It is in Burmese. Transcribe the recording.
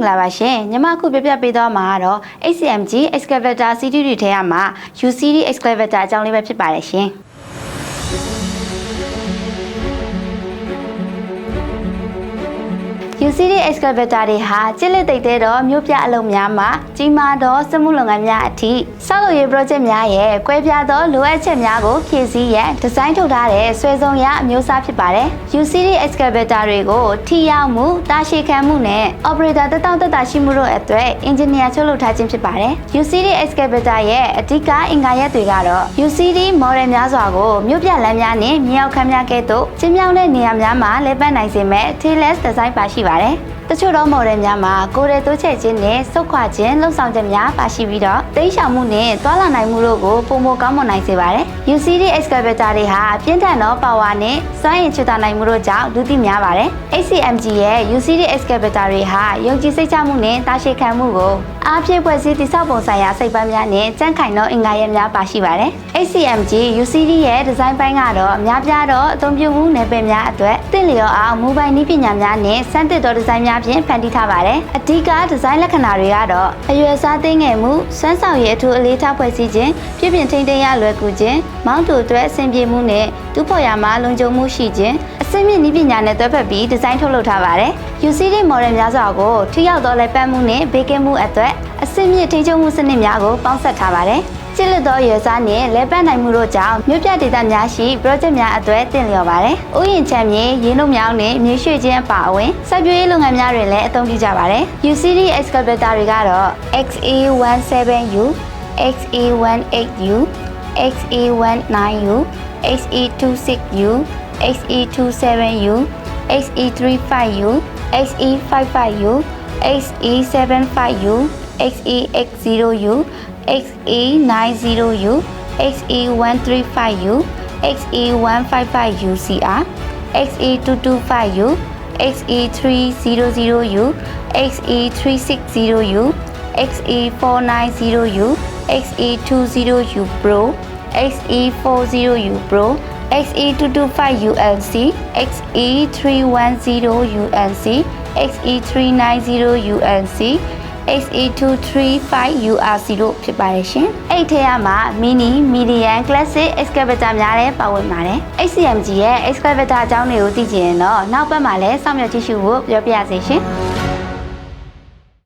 င်္ဂလာပါရှင်ညီမအခုပြပြပေးသွားမှာကတော့ ACMG excavator series တွေထဲမှာ U series excavator အကြောင်းလေးပဲဖြစ်ပါတယ်ရှင် U series excavator တွေဟာကျစ်လက်သိပ်သေးသောမြို့ပြအလုပ်များမှာကြီးမားသောစက်မှုလုပ်ငန်းများအထိဆောက်လုပ်ရေး project များရဲ့ကွဲပြားသောလိုအပ်ချက်များကိုဖြည့်ဆည်းရန်ဒီဇိုင်းထုတ်ထားတဲ့ဆွဲဆောင်ရအမျိုးအစားဖြစ်ပါတယ်။ U series excavator တွေကိုထိရောက်မှုတာရှည်ခံမှုနဲ့ operator တက်တောင့်တက်တာရှိမှုတို့အတွက် engineer ချုပ်လုပ်ထားခြင်းဖြစ်ပါတယ်။ U series excavator ရဲ့အဓိကအင်္ဂါရပ်တွေကတော့ U series model များစွာကိုမြို့ပြလမ်းများနဲ့မြေအောက်ခန်းများကဲ့သို့ကျင်းမြောင်းတဲ့နေရာများမှာလဲပတ်နိုင်စေမဲ့ tailless design ပါရှိပါတယ်။တ ချို့သော model များမှာကိုယ်ရဲတိုးချက်ခြင်းနဲ့စုပ်ခွာခြင်းလှုပ်ဆောင်ချက်များပါရှိပြီးတော့တိတ်ရှောင်မှုနဲ့တွာလာနိုင်မှုတို့ကိုပုံမကောင်းမွန်နိုင်စေပါတယ်။ UCD excavator တွေဟာပြင်းထန်သော power နဲ့စွမ်းအင်ချွတ်တာနိုင်မှုတို့ကြောင့်ဒုတိများပါတယ်။ ACMG ရဲ့ UCD excavator တွေဟာယုံကြည်စိတ်ချမှုနဲ့တာရှည်ခံမှုကိုအားဖြည့်ဖွဲ့စည်းတည်ဆောက်ပုံဆိုင်ရာစိတ်ပိုင်းများနဲ့ကြန့်ခိုင်သောအင်္ဂါရပ်များပါရှိပါတယ်။ ACMG UCD ရဲ့ဒီဇိုင်းပိုင်းကတော့အများပြားသောအသုံးပြုမှုနယ်ပယ်များအတွက်တင့်လျော်အောင်မူပိုင်နည်းပညာများနဲ့စမ်းသစ်သောဒီဇိုင်းများဖြင့်ဖန်တီးထားပါတယ်။အဓိကဒီဇိုင်းလက္ခဏာတွေကတော့အရွယ်စားသိငယ်မှုစွမ်းဆောင်ရည်အထူးအလေးထားဖွဲ့စည်းခြင်းပြည်ပြင်ထိန်းသိမ်းရလွယ်ကူခြင်းမောင်းတူအတွက်အဆင်ပြေမှုနဲ့တူးဖော်ရမှာလုံခြုံမှုရှိခြင်းအစိမ့်မြင့်နည်းပညာနဲ့တွဲဖက်ပြီးဒီဇိုင်းထုတ်လုပ်ထားပါတယ်။ UCD model များစွာကိုထိရောက်သောလက်ပတ်မှုနဲ့ဘေးကင်းမှုအတွက်အစိမ့်မြင့်ထိန်းချုပ်မှုစနစ်များကိုပေါင်းစပ်ထားပါတယ်။ ကျစ်လက်သောရွယ်စားနဲ့လဲပတ်နိုင်မှုတို့ကြောင့်မြို့ပြဒေသများရှိ project များအတွက်တင့်လျော်ပါတယ်။ဥယျာဉ်ချမ်းမြေရင်းနှုတ်မြောင်းနဲ့မြေရွှေ့ခြင်းအပါအဝင်စိုက်ပျိုးရေးလုပ်ငန်းများတွင်လည်းအသုံးပြုကြပါတယ်။ UCD excavator တွေကတော့ XA17U, XA18U, XA19U, XE26U, XE27U, XE35U, XE55U, XE75U, XE80U, XE90U, XE135U, XE155UCR, XE225U, XE300U, XE360U, XE490U, XE20U Pro, XE40U Pro, XE225ULC, XE310ULC, XE390ULC, XE235URC တို့ဖြစ်ပါတယ်ရှင်။အဲ့ထဲမှာ mini, medium, classic excavator များလည်းပါဝင်ပါတယ်။ HCMG ရဲ့ excavator အကြောင်းတွေကိုသိချင်ရင်တော့နောက်ဘက်မှာလည်းစောင့်မျှော်ကြည့်ရှုဖို့ပြောပြရစီရှင်။